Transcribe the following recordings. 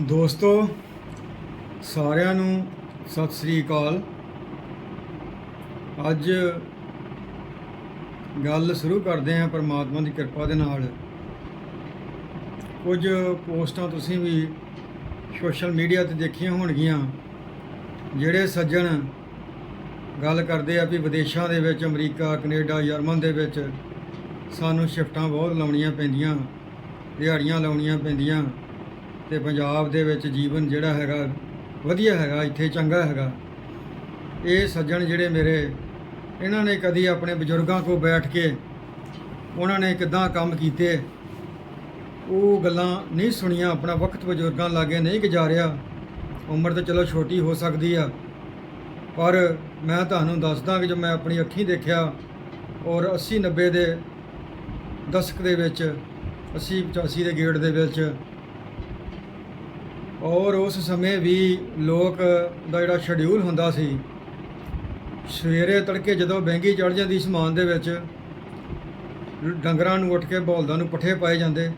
ਦੋਸਤੋ, ਸਾਰਿਆਂ ਨੂੰ ਸਤਿ ਸ੍ਰੀ ਅਕਾਲ। ਅੱਜ ਗੱਲ ਸ਼ੁਰੂ ਕਰਦੇ ਹਾਂ ਪਰਮਾਤਮਾ ਦੀ ਕਿਰਪਾ ਦੇ ਨਾਲ। ਕੁਝ ਪੋਸਟਾਂ ਤੁਸੀਂ ਵੀ ਸੋਸ਼ਲ ਮੀਡੀਆ ਤੇ ਦੇਖੀਆਂ ਹੋਣਗੀਆਂ, ਜਿਹੜੇ ਸੱਜਣ ਗੱਲ ਕਰਦੇ ਆ ਵੀ ਵਿਦੇਸ਼ਾਂ ਦੇ ਵਿੱਚ, ਅਮਰੀਕਾ, ਕੈਨੇਡਾ, ਜਰਮਨ ਦੇ ਵਿੱਚ ਸਾਨੂੰ ਸ਼ਿਫਟਾਂ ਬਹੁਤ ਲਾਉਣੀਆਂ ਪੈਂਦੀਆਂ, ਦਿਹਾੜੀਆਂ ਲਾਉਣੀਆਂ ਪੈਂਦੀਆਂ। ਤੇ ਪੰਜਾਬ ਦੇ ਵਿੱਚ ਜੀਵਨ ਜਿਹੜਾ ਹੈਗਾ, ਵਧੀਆ ਹੈਗਾ, ਇੱਥੇ ਚੰਗਾ ਹੈਗਾ। ਇਹ ਸੱਜਣ ਜਿਹੜੇ ਮੇਰੇ, ਇਹਨਾਂ ਨੇ ਕਦੀ ਆਪਣੇ ਬਜ਼ੁਰਗਾਂ ਕੋਲ ਬੈਠ ਕੇ ਉਹਨਾਂ ਨੇ ਕਿਦਾਂ ਕੰਮ ਕੀਤੇ, ਉਹ ਗੱਲਾਂ ਨਹੀਂ ਸੁਣੀਆਂ, ਆਪਣਾ ਵਕਤ ਬਜ਼ੁਰਗਾਂ ਲਾਗੇ ਨਹੀਂ ਗੁਜ਼ਾਰਿਆ। ਉਮਰ ਤਾਂ ਚਲੋ ਛੋਟੀ ਹੋ ਸਕਦੀ ਆ, ਪਰ ਮੈਂ ਤੁਹਾਨੂੰ ਦੱਸਦਾ ਕਿ ਜੋ ਮੈਂ ਆਪਣੀ ਅੱਖੀਂ ਦੇਖਿਆ ਔਰ 80 90 ਦੇ ਦਸ਼ਕ ਦੇ ਵਿੱਚ 80 85 ਦੇ ਗੇੜ ਦੇ ਵਿੱਚ ਔਰ ਉਸ ਸਮੇਂ ਵੀ ਲੋਕ ਦਾ ਜਿਹੜਾ ਸ਼ਡਿਊਲ ਹੁੰਦਾ ਸੀ, ਸਵੇਰੇ ਤੜਕੇ ਜਦੋਂ ਬੈਂਗੀ ਚੜ ਜਾਂਦੀ ਸਮਾਨ ਦੇ ਵਿੱਚ, ਡੰਗਰਾਂ ਨੂੰ ਉੱਠ ਕੇ ਬੌਲਦਾਂ ਨੂੰ ਪੱਠੇ ਪਾਏ ਜਾਂਦੇ।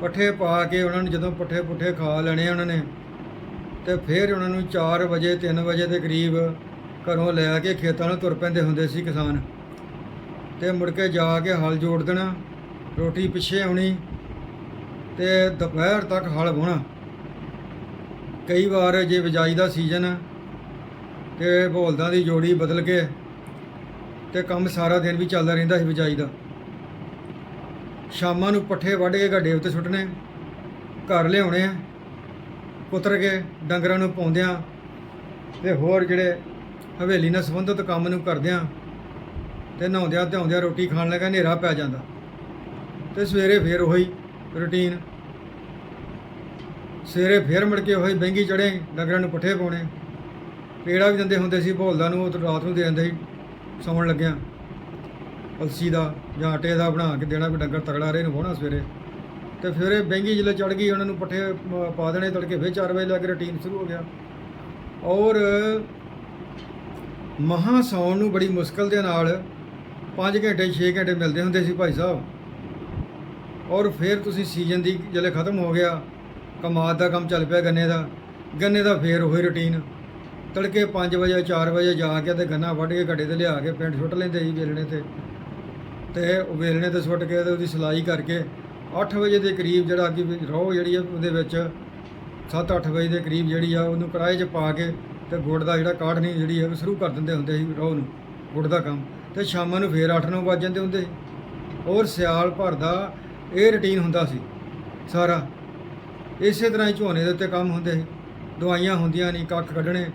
ਪੱਠੇ ਪਾ ਕੇ ਉਹਨਾਂ ਨੂੰ ਜਦੋਂ ਪੱਠੇ ਪੁੱਠੇ ਖਾ ਲੈਣੇ ਉਹਨਾਂ ਨੇ, ਤੇ ਫਿਰ ਉਹਨਾਂ ਨੂੰ 4 ਵਜੇ 3 ਵਜੇ ਦੇ ਕਰੀਬ ਘਰੋਂ ਲੈ ਕੇ ਖੇਤਾਂ ਨੂੰ ਤੁਰ ਪੈਂਦੇ ਹੁੰਦੇ ਸੀ ਕਿਸਾਨ। ਤੇ ਮੁੜ ਕੇ ਜਾ ਕੇ ਹਲ ਜੋੜ ਦੇਣਾ, ਰੋਟੀ ਪਿੱਛੇ ਆਉਣੀ, ਤੇ ਦੁਪਹਿਰ ਤੱਕ ਹਲ ਵਾਹੁਣਾ ਕਈ ਵਾਰ ਜੇ ਬਿਜਾਈ ਦਾ ਸੀਜ਼ਨ ਤੇ ਬੋਲਦਾਂ ਦੀ ਜੋੜੀ ਬਦਲ ਕੇ ਤੇ ਕੰਮ ਸਾਰਾ ਦਿਨ ਵੀ ਚੱਲਦਾ ਰਹਿੰਦਾ ਸੀ ਬਿਜਾਈ ਦਾ। ਸ਼ਾਮਾਂ ਨੂੰ ਪੱਠੇ ਵੱਢ ਕੇ ਗੱਡੇ ਉੱਤੇ ਸੁੱਟਣੇ, ਘਰ ਲਿਆਉਣੇ ਆ, ਕੁਤਰ ਕੇ ਡੰਗਰਾਂ ਨੂੰ ਪਾਉਂਦਿਆਂ ਤੇ ਹੋਰ ਜਿਹੜੇ ਹਵੇਲੀ ਨਾਲ ਸੰਬੰਧਿਤ ਕੰਮ ਨੂੰ ਕਰਦਿਆਂ ਤੇ ਨਹਾਉਂਦਿਆਂ ਧਿਆਉਂਦਿਆਂ ਰੋਟੀ ਖਾਣ ਲੱਗਾ ਹਨੇਰਾ ਪੈ ਜਾਂਦਾ। ਤੇ ਸਵੇਰੇ ਫੇਰ ਉਹੀ ਰੁਟੀਨ ਸਵੇਰੇ ਫੇਰ ਮੁੜ ਕੇ ਉਹੀ ਬੈਂਗੀ ਚੜੇ, ਡੰਗਰਾਂ ਨੂੰ ਪੱਠੇ ਪਾਉਣੇ। ਪੇੜਾ ਵੀ ਦਿੰਦੇ ਹੁੰਦੇ ਸੀ, ਭੋਲਦਾ ਨੂੰ ਉਹ ਰਾਤ ਨੂੰ ਦੇ ਦਿੰਦੇ ਸੀ, ਸੌਣ ਲੱਗਿਆ। ਅਲਸੀ ਦਾ ਜਾਂ ਆਟੇ ਦਾ ਬਣਾ ਕੇ ਦੇਣਾ ਵੀ ਡੰਗਰ ਤਗੜਾ ਰਹੇ ਨੂੰ ਹੋਣਾ ਸਵੇਰੇ। ਤੇ ਫਿਰ ਇਹ ਬੈਂਗੀ ਜਦੋਂ ਚੜ ਗਈ, ਉਹਨਾਂ ਨੂੰ ਪੱਠੇ ਪਾ ਦੇਣੇ ਤੜਕੇ, ਫਿਰ 4 ਵਜੇ ਲੱਗ ਰੁਟੀਨ ਸ਼ੁਰੂ ਹੋ ਗਿਆ। ਔਰ ਮਹਾ ਸੌਣ ਨੂੰ ਬੜੀ ਮੁਸ਼ਕਲ ਦੇ ਨਾਲ 5 ਘੰਟੇ 6 ਘੰਟੇ ਮਿਲਦੇ ਹੁੰਦੇ ਸੀ ਭਾਈ ਸਾਹਿਬ। ਔਰ ਫਿਰ ਤੁਸੀਂ ਸੀਜ਼ਨ ਦੀ ਜਦੋਂ ਖਤਮ ਹੋ ਗਿਆ ਕਮਾਦ ਦਾ ਕੰਮ ਚੱਲ ਪਿਆ ਗੰਨੇ ਦਾ। ਗੰਨੇ ਦਾ ਫੇਰ ਉਹੀ ਰੁਟੀਨ ਤੜਕੇ 5 ਵਜੇ 4 ਵਜੇ ਜਾ ਕੇ ਤੇ ਗੰਨਾ ਵੱਢ ਕੇ ਗੱਡੇ ਤੇ ਲਿਆ ਕੇ ਪਿੰਡ ਸੁੱਟ ਲੈਂਦੇ ਸੀ ਵੇਲਣੇ ਤੇ। ਤੇ ਉਹ ਵੇਲਣੇ ਤੇ ਸੁੱਟ ਕੇ ਤੇ ਉਹਦੀ ਸਲਾਈ ਕਰਕੇ 8 ਵਜੇ ਦੇ ਕਰੀਬ ਜਿਹੜਾ ਕਿ ਰੋਹ ਜਿਹੜੀ ਆ ਉਹਦੇ ਵਿੱਚ 7-8 ਵਜੇ ਦੇ ਕਰੀਬ ਜਿਹੜੀ ਆ ਉਹਨੂੰ ਕੜਾਹੇ 'ਚ ਪਾ ਕੇ ਤੇ ਗੁੜ ਦਾ ਜਿਹੜਾ ਕਾੜਨੀ ਜਿਹੜੀ ਆ ਉਹ ਸ਼ੁਰੂ ਕਰ ਦਿੰਦੇ ਹੁੰਦੇ ਸੀ ਰੋਹ ਨੂੰ, ਗੁੜ ਦਾ ਕੰਮ। ਤੇ ਸ਼ਾਮਾਂ ਨੂੰ ਫੇਰ 8-9 ਵੱਜ ਜਾਂਦੇ ਹੁੰਦੇ ਸੀ। ਔਰ ਸਿਆਲ ਭਰ ਦਾ ਇਹ ਰੁਟੀਨ ਹੁੰਦਾ ਸੀ ਸਾਰਾ। ਇਸੇ ਤਰ੍ਹਾਂ ਹੀ ਝੋਨੇ ਦੇ ਉੱਤੇ ਕੰਮ ਹੁੰਦੇ ਸੀ। ਦਵਾਈਆਂ ਹੁੰਦੀਆਂ ਨਹੀਂ, ਕੱਖ ਕੱਢਣੇ।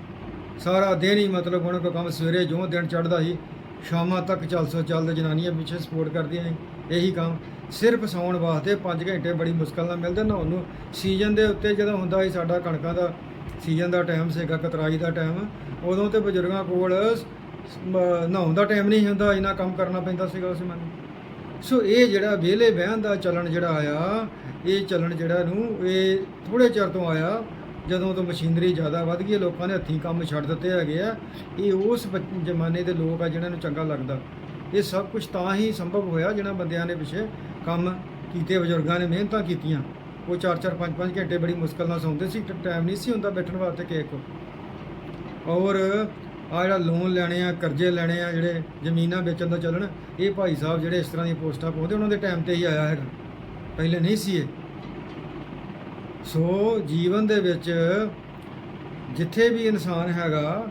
ਸਾਰਾ ਦਿਨ ਹੀ ਮਤਲਬ ਉਹਨਾਂ ਕੋ ਕੰਮ ਸਵੇਰੇ ਜਿਉਂ ਦਿਨ ਚੜ੍ਹਦਾ ਸੀ, ਸ਼ਾਮਾਂ ਤੱਕ ਚੱਲ ਸੋ ਚੱਲਦੇ ਜਨਾਨੀਆਂ ਪਿੱਛੇ ਸਪੋਰਟ ਕਰਦੀਆਂ ਇਹੀ ਕੰਮ। ਸਿਰਫ ਸੌਣ ਵਾਸਤੇ 5 ਘੰਟੇ ਬੜੀ ਮੁਸ਼ਕਲ ਨਾਲ ਮਿਲਦੇ ਨਹਾਉਣ ਨੂੰ ਸੀਜ਼ਨ ਦੇ ਉੱਤੇ ਜਦੋਂ ਹੁੰਦਾ ਸੀ ਸਾਡਾ ਕਣਕਾਂ ਦਾ ਸੀਜ਼ਨ ਦਾ ਟਾਈਮ ਸੀਗਾ ਕਤਰਾਈ ਦਾ ਟਾਈਮ ਉਦੋਂ ਤੇ ਬਜ਼ੁਰਗਾਂ ਕੋਲ ਨਹਾਉਣ ਦਾ ਟਾਈਮ ਨਹੀਂ ਹੁੰਦਾ, ਇੰਨਾ ਕੰਮ ਕਰਨਾ ਪੈਂਦਾ ਸੀਗਾ ਉਸ ਮੈਨੂੰ ਸੋ ਇਹ ਜਿਹੜਾ ਵਿਹਲੇ ਬਹਿਣ ਦਾ ਚਲਣ ਜਿਹੜਾ ਆਇਆ ਇਹ ਚਲਣ ਜਿਹੜਾ ਨੂੰ ਇਹ ਥੋੜੇ ਚਿਰ ਤੋਂ ਆਇਆ ਜਦੋਂ ਤੋਂ ਮਸ਼ੀਨਰੀ ਜ਼ਿਆਦਾ ਵੱਧ ਗਈ ਹੈ, ਲੋਕਾਂ ਨੇ ਹੱਥੀਂ ਕੰਮ ਛੱਡ ਦਿੱਤੇ ਹੈਗੇ ਆ। ਇਹ ਉਸ ਬ- ਜ਼ਮਾਨੇ ਦੇ ਲੋਕ ਆ ਜਿਨ੍ਹਾਂ ਨੂੰ ਚੰਗਾ ਲੱਗਦਾ। ਇਹ ਸਭ ਕੁਝ ਤਾਂ ਹੀ ਸੰਭਵ ਹੋਇਆ ਜਿਹਨਾਂ ਬੰਦਿਆਂ ਨੇ ਪਿੱਛੇ ਕੰਮ ਕੀਤੇ ਬਜ਼ੁਰਗਾਂ ਨੇ ਮਿਹਨਤਾਂ ਕੀਤੀਆਂ। ਉਹ 4-4 5-5 ਘੰਟੇ ਬੜੀ ਮੁਸ਼ਕਲ ਨਾਲ ਸੌਂਦੇ ਸੀ ਟਾਈਮ ਨਹੀਂ ਸੀ ਹੁੰਦਾ ਬੈਠਣ ਵਾਸਤੇ ਕਿਸੇ ਕੋਲ। ਔਰ ਆ ਜਿਹੜਾ ਲੋਨ ਲੈਣੇ ਆ, ਕਰਜ਼ੇ ਲੈਣੇ ਆ, ਜਿਹੜੇ ਜ਼ਮੀਨਾਂ ਵੇਚਣ ਦਾ ਚੱਲਣ, ਇਹ ਭਾਈ ਸਾਹਿਬ ਜਿਹੜੇ ਇਸ ਤਰ੍ਹਾਂ ਦੀਆਂ ਪੋਸਟਾਂ ਪਾਉਂਦੇ, ਉਹਨਾਂ ਦੇ ਟਾਈਮ ਤੇ ਹੀ ਆਇਆ ਹੈਗਾ। ਪਹਿਲੇ ਨਹੀਂ ਸੀ ਇਹ। ਸੋ ਜੀਵਨ ਦੇ ਵਿੱਚ ਜਿੱਥੇ ਵੀ ਇਨਸਾਨ ਹੈਗਾ,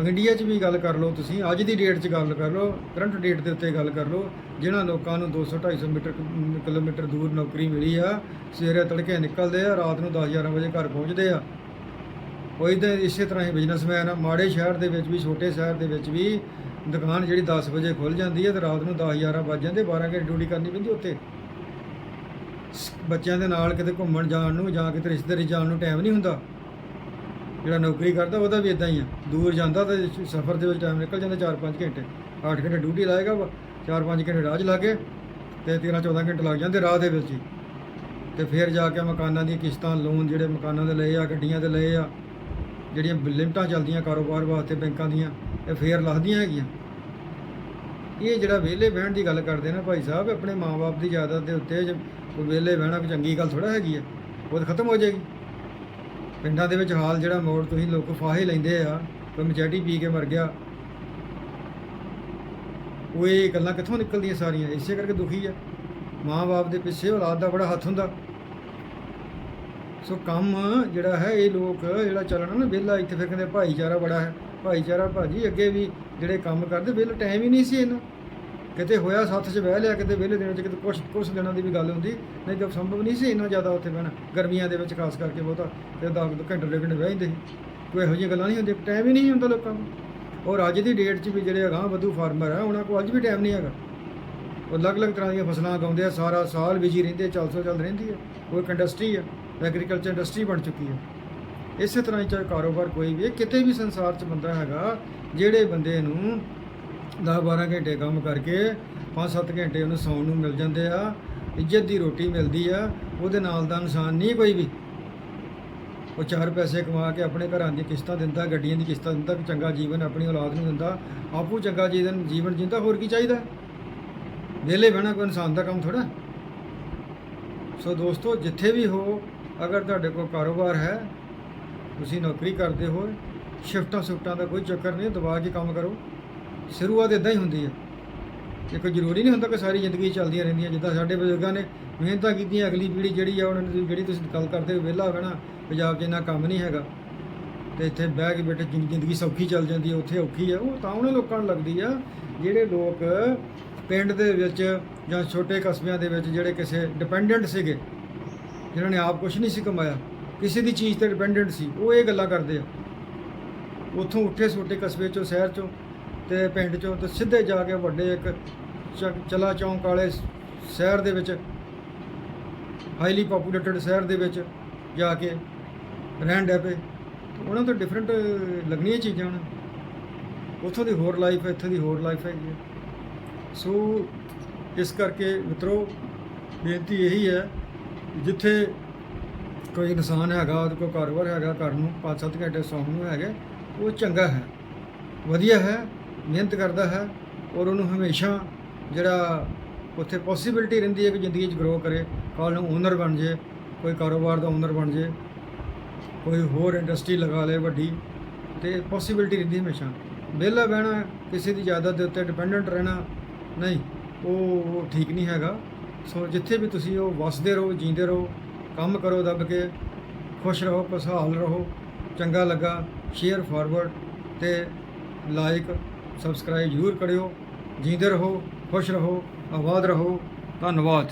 ਇੰਡੀਆ 'ਚ ਵੀ ਗੱਲ ਕਰ ਲਓ ਤੁਸੀਂ, ਅੱਜ ਦੀ ਡੇਟ 'ਚ ਗੱਲ ਕਰ ਲਓ ਕਰੰਟ ਡੇਟ ਦੇ ਉੱਤੇ ਗੱਲ ਕਰ ਲਓ, ਜਿਨ੍ਹਾਂ ਲੋਕਾਂ ਨੂੰ 200 250 ਮੀਟਰ, ਕਿਲੋਮੀਟਰ ਦੂਰ ਨੌਕਰੀ ਮਿਲੀ ਆ, ਸਵੇਰੇ ਤੜਕੇ ਨਿਕਲਦੇ ਆ, ਰਾਤ ਨੂੰ 10 11 ਵਜੇ ਘਰ ਪਹੁੰਚਦੇ ਆ ਉਹ ਤਾਂ ਇਸੇ ਤਰ੍ਹਾਂ ਹੀ ਬਿਜ਼ਨਸਮੈਨ ਆ, ਮਾੜੇ ਸ਼ਹਿਰ ਦੇ ਵਿੱਚ ਵੀ, ਛੋਟੇ ਸ਼ਹਿਰ ਦੇ ਵਿੱਚ ਵੀ ਦੁਕਾਨ ਜਿਹੜੀ 10 ਵਜੇ ਖੁੱਲ ਜਾਂਦੀ ਹੈ ਤੇ ਰਾਤ ਨੂੰ 10 11 ਵੱਜ ਜਾਂਦੇ 12 ਘੰਟੇ ਡਿਊਟੀ ਕਰਨੀ ਪੈਂਦੀ ਉੱਥੇ। ਸ- ਬੱਚਿਆਂ ਦੇ ਨਾਲ ਕਿਤੇ ਘੁੰਮਣ ਜਾਣ ਨੂੰ ਜਾਂ ਕਿਤੇ ਰਿਸ਼ਤੇਦਾਰੀ ਜਾਣ ਨੂੰ ਟਾਈਮ ਨਹੀਂ ਹੁੰਦਾ। ਜਿਹੜਾ ਨੌਕਰੀ ਕਰਦਾ ਉਹਦਾ ਵੀ ਇਦਾਂ ਹੀ ਆ। ਦੂਰ ਜਾਂਦਾ ਤਾਂ ਸਫ਼ਰ ਦੇ ਵਿੱਚ ਟਾਈਮ ਨਿਕਲ ਜਾਂਦਾ 4-5 ਘੰਟੇ। 8 ਘੰਟੇ ਡਿਊਟੀ ਲਾਏਗਾ 4-5 ਘੰਟੇ ਰਾਜ 'ਚ ਲਾਗੇ ਤੇ 13-14 ਘੰਟੇ ਲੱਗ ਜਾਂਦੇ ਰਾਹ ਦੇ ਵਿੱਚ ਹੀ। ਤੇ ਫਿਰ ਜਾ ਕੇ ਮਕਾਨਾਂ ਦੀਆਂ ਕਿਸ਼ਤਾਂ ਲੋਨ ਜਿਹੜੇ ਮਕਾਨਾਂ ਦੇ ਲਏ ਆ, ਗੱਡੀਆਂ ਦੇ ਲਏ ਆ ਜਿਹੜੀਆਂ ਲਿਮਟਾਂ ਚੱਲਦੀਆਂ ਕਾਰੋਬਾਰ ਵਾਸਤੇ ਬੈਂਕਾਂ ਦੀਆਂ, ਇਹ ਫੇਰ ਲੱਗਦੀਆਂ ਹੈਗੀਆਂ। ਇਹ ਜਿਹੜਾ ਵਿਹਲੇ ਬਹਿਣ ਦੀ ਗੱਲ ਕਰਦੇ ਨਾ ਭਾਈ ਸਾਹਿਬ, ਆਪਣੇ ਮਾਪੇ ਦੀ ਜ਼ਿਆਦਾ ਦੇ ਉੱਤੇ ਕੋਈ ਵਿਹਲੇ ਬਹਿਣਾ ਕੋਈ ਚੰਗੀ ਗੱਲ ਥੋੜਾ ਹੈਗੀ ਆ, ਉਹ ਤਾਂ ਖਤਮ ਹੋ ਜਾਏਗੀ। ਪਿੰਡਾਂ ਦੇ ਵਿੱਚ ਹਾਲ ਜਿਹੜਾ ਮੋੜ ਤੁਸੀਂ ਲੋਕ ਫਾਹੇ ਲੈਂਦੇ ਆ, ਕੋਈ ਮਚੈਟੀ ਪੀ ਕੇ ਮਰ ਗਿਆ, ਉਹ ਇਹ ਗੱਲਾਂ ਕਿੱਥੋਂ ਨਿਕਲਦੀਆਂ ਸਾਰੀਆਂ? ਇਸੇ ਕਰਕੇ ਦੁਖੀ ਆ। ਮਾਂ-ਬਾਪ ਦੇ ਪਿੱਛੇ ਔਲਾਦ ਦਾ ਬੜਾ ਹੱਥ ਹੁੰਦਾ। ਸੋ ਕੰਮ ਜਿਹੜਾ ਹੈ, ਇਹ ਲੋਕ ਜਿਹੜਾ ਚੱਲਣਾ ਨਾ, ਵਿਹਲਾ ਇੱਥੇ ਫਿਰ ਕਹਿੰਦੇ ਭਾਈਚਾਰਾ ਬੜਾ ਹੈ। ਭਾਈਚਾਰਾ ਭਾਜੀ ਅੱਗੇ ਵੀ ਜਿਹੜੇ ਕੰਮ ਕਰਦੇ, ਵਿਹਲਾ ਟਾਈਮ ਹੀ ਨਹੀਂ ਸੀ ਇਹਨਾਂ। ਕਿਤੇ ਹੋਇਆ ਸੱਥ 'ਚ ਬਹਿ ਲਿਆ, ਕਿਤੇ ਵਿਹਲੇ ਦਿਨਾਂ 'ਚ ਕਿਤੇ ਕੁਛ ਕੁਛ ਦਿਨਾਂ ਦੀ ਵੀ ਗੱਲ ਹੁੰਦੀ। ਨਹੀਂ ਤਾਂ ਸੰਭਵ ਨਹੀਂ ਸੀ ਇੰਨਾ ਜ਼ਿਆਦਾ ਉੱਥੇ ਬਹਿਣਾ। ਗਰਮੀਆਂ ਦੇ ਵਿੱਚ ਖਾਸ ਕਰਕੇ ਬਹੁਤਾ, ਤੇ ਦਸ ਕੁ ਘੰਟੇ ਦੇ ਘੰਟੇ ਬਹਿ ਜਾਂਦੇ ਸੀ। ਕੋਈ ਇਹੋ ਜਿਹੀਆਂ ਗੱਲਾਂ ਨਹੀਂ ਹੁੰਦੀਆਂ ਟਾਈਮ ਹੀ ਨਹੀਂ ਹੁੰਦਾ ਲੋਕਾਂ ਨੂੰ। ਔਰ ਅੱਜ ਦੀ ਡੇਟ 'ਚ ਵੀ ਜਿਹੜੇ ਅਗਾਂਹ ਵਧੂ ਫਾਰਮਰ ਆ, ਉਹਨਾਂ ਕੋਲ ਅੱਜ ਵੀ ਟਾਈਮ ਨਹੀਂ ਹੈਗਾ। ਅਲੱਗ-ਅਲੱਗ ਤਰ੍ਹਾਂ ਦੀਆਂ ਫਸਲਾਂ ਉਗਾਉਂਦੇ ਆ, ਸਾਰਾ ਸਾਲ ਬਿਜ਼ੀ ਰਹਿੰਦੇ ਚੱਲ ਸੋ ਚੱਲ ਰਹਿੰਦੀ ਹੈ ਉਹ ਇੱਕ ਇੰਡਸਟਰੀ ਆ ਐਗਰੀਕਲਚਰ ਇੰਡਸਟਰੀ ਬਣ ਚੁੱਕੀ ਹੈ ਇਸੇ ਤਰ੍ਹਾਂ ਹੀ ਚਾਹੇ ਕਾਰੋਬਾਰ ਕੋਈ ਵੀ ਕਿਤੇ ਵੀ ਸੰਸਾਰ 'ਚ ਬੰਦਾ ਹੈਗਾ, ਜਿਹੜੇ ਬੰਦੇ ਨੂੰ 10-12 ਘੰਟੇ ਕੰਮ ਕਰਕੇ 5-7 ਘੰਟੇ ਉਹਨੂੰ ਸੌਣ ਨੂੰ ਮਿਲ ਜਾਂਦੇ ਆ, ਇੱਜ਼ਤ ਦੀ ਰੋਟੀ ਮਿਲਦੀ ਆ, ਉਹਦੇ ਨਾਲ ਦਾ ਇਨਸਾਨ ਨਹੀਂ ਕੋਈ ਵੀ। ਉਹ ਚਾਰ ਪੈਸੇ ਕਮਾ ਕੇ ਆਪਣੇ ਘਰਾਂ ਦੀਆਂ ਕਿਸ਼ਤਾਂ ਦਿੰਦਾ, ਗੱਡੀਆਂ ਦੀ ਕਿਸ਼ਤਾਂ ਦਿੰਦਾ, ਚੰਗਾ ਜੀਵਨ ਆਪਣੀ ਔਲਾਦ ਨੂੰ ਦਿੰਦਾ, ਆਪੂ ਚੰਗਾ ਜੀਵਨ ਜੀਵਨ ਜਿੰਦਾ, ਹੋਰ ਕੀ ਚਾਹੀਦਾ? ਵਿਹਲੇ ਬਹਿਣਾ ਕੋਈ ਇਨਸਾਨ ਦਾ ਕੰਮ ਥੋੜਾ ਸੋ ਦੋਸਤੋ, ਜਿੱਥੇ ਵੀ ਹੋ, ਅਗਰ ਤੁਹਾਡੇ ਕੋਲ ਕਾਰੋਬਾਰ ਹੈ, ਤੁਸੀਂ ਨੌਕਰੀ ਕਰਦੇ ਹੋ, ਸ਼ਿਫਟਾਂ ਸ਼ਿਫਟਾਂ ਦਾ ਕੋਈ ਚੱਕਰ ਨਹੀਂ ਦਬਾ ਕੇ ਕੰਮ ਕਰੋ। ਸ਼ੁਰੂਆਤ ਇਦਾਂ ਹੀ ਹੁੰਦੀ ਹੈ। ਇਹ ਕੋਈ ਜ਼ਰੂਰੀ ਨਹੀਂ ਹੁੰਦਾ ਕਿ ਸਾਰੀ ਜ਼ਿੰਦਗੀ ਚੱਲਦੀਆਂ ਰਹਿੰਦੀਆਂ, ਜਿੱਦਾਂ ਸਾਡੇ ਬਜ਼ੁਰਗਾਂ ਨੇ ਮਿਹਨਤਾਂ ਕੀਤੀਆਂ, ਅਗਲੀ ਪੀੜ੍ਹੀ ਜਿਹੜੀ ਆ, ਉਹਨਾਂ ਨੂੰ ਜਿਹੜੀ ਤੁਸੀਂ ਗੱਲ ਕਰਦੇ ਹੋ, ਵਿਹਲਾ ਬਹਿਣਾ, ਪੰਜਾਬ 'ਚ ਇੰਨਾ ਕੰਮ ਨਹੀਂ ਹੈਗਾ। ਤੇ ਇੱਥੇ ਬਹਿ ਕੇ ਬੈਠੇ ਜ਼ਿੰਦਗੀ ਸੌਖੀ ਚੱਲ ਜਾਂਦੀ ਹੈ, ਉੱਥੇ ਔਖੀ ਹੈ। ਉਹ ਤਾਂ ਉਹਨਾਂ ਲੋਕਾਂ ਨੂੰ ਲੱਗਦੀ ਆ, ਜਿਹੜੇ ਲੋਕ ਪਿੰਡ ਦੇ ਵਿੱਚ ਜਾਂ ਛੋਟੇ ਕਸਬਿਆਂ ਦੇ ਵਿੱਚ ਜਿਹੜੇ ਕਿਸੇ ਡਿਪੈਂਡੈਂਟ ਸੀਗੇ, ਜਿਨ੍ਹਾਂ ਨੇ ਆਪ ਕੁਝ ਨਹੀਂ ਸੀ ਕਮਾਇਆ, ਕਿਸੇ ਦੀ ਚੀਜ਼ ਤੇ ਡਿਪੈਂਡੈਂਟ ਸੀ, ਉਹ ਇਹ ਗੱਲਾਂ ਕਰਦੇ ਆ। ਉੱਥੋਂ ਉੱਠੇ ਛੋਟੇ ਕਸਬੇ ਚੋਂ, ਸ਼ਹਿਰ ਚੋਂ ਤੇ ਪਿੰਡ ਚੋਂ ਤੇ ਸਿੱਧੇ ਜਾ ਕੇ ਵੱਡੇ ਇੱਕ ਚਲਾ ਚੌਂਕ ਵਾਲੇ ਸ਼ਹਿਰ ਦੇ ਵਿੱਚ ਹਾਈਲੀ ਪਪੂਲੇਟਡ ਸ਼ਹਿਰ ਦੇ ਵਿੱਚ ਜਾ ਕੇ ਰਹਿਣ ਡੈ ਪਏ। ਉਹਨਾਂ ਤੋਂ ਡਿਫਰੈਂਟ ਲੱਗਣੀਆਂ ਚੀਜ਼ਾਂ ਹਨ ਉੱਥੋਂ ਦੀ ਹੋਰ ਲਾਈਫ ਹੈ ਇੱਥੋਂ ਦੀ ਹੋਰ ਲਾਈਫ ਹੈਗੀ ਹੈ ਸੋ ਇਸ ਕਰਕੇ ਮਿੱਤਰੋ, ਬੇਨਤੀ ਇਹੀ ਹੈ, ਜਿੱਥੇ ਕੋਈ ਇਨਸਾਨ ਹੈਗਾ ਉਹਦੇ ਕੋਲ ਕਾਰੋਬਾਰ ਹੈਗਾ ਘਰ ਨੂੰ 5-7 ਘੰਟੇ ਸੌਣ ਨੂੰ ਹੈਗੇ, ਉਹ ਚੰਗਾ ਹੈ। ਵਧੀਆ ਹੈ, ਮਿਹਨਤ ਕਰਦਾ ਹੈ ਔਰ ਉਹਨੂੰ ਹਮੇਸ਼ਾ ਜਿਹੜਾ ਉੱਥੇ ਪੋਸਿਬਿਲਿਟੀ ਰਹਿੰਦੀ ਹੈ ਕਿ ਜ਼ਿੰਦਗੀ 'ਚ ਗਰੋ ਕਰੇ, ਕੱਲ੍ਹ ਨੂੰ ਓਨਰ ਬਣ ਜੇ ਕੋਈ ਕਾਰੋਬਾਰ ਦਾ ਓਨਰ ਬਣ ਜੇ ਕੋਈ ਹੋਰ ਇੰਡਸਟਰੀ ਲਗਾ ਲੇ ਵੱਡੀ, ਤੇ ਪੋਸਿਬਿਲਿਟੀ ਰਹਿੰਦੀ ਹਮੇਸ਼ਾ। ਵਿਹਲਾ ਬਹਿਣਾ, ਕਿਸੇ ਦੀ ਜਾਇਦਾਦ ਦੇ ਉੱਤੇ ਡਿਪੈਂਡੈਂਟ ਰਹਿਣਾ ਨਹੀਂ, ਉਹ ਉਹ ਠੀਕ ਨਹੀਂ ਹੈਗਾ। ਸੋ ਜਿੱਥੇ ਵੀ ਤੁਸੀਂ ਉਹ ਵਸਦੇ ਰਹੋ, ਜੀਂਦੇ ਰਹੋ, ਕੰਮ ਕਰੋ ਦੱਬ ਕੇ, ਖੁਸ਼ ਰਹੋ, ਖੁਸ਼ਹਾਲ ਰਹੋ, ਚੰਗਾ ਲੱਗਾ ਸ਼ੇਅਰ ਫਾਰਵਰਡ ਤੇ ਲਾਈਕ ਸਬਸਕ੍ਰਾਈਬ ਜ਼ਰੂਰ ਕਰਿਓ। ਜੀਂਦੇ ਰਹੋ, ਖੁਸ਼ ਰਹੋ, ਆਬਾਦ ਰਹੋ। ਧੰਨਵਾਦ।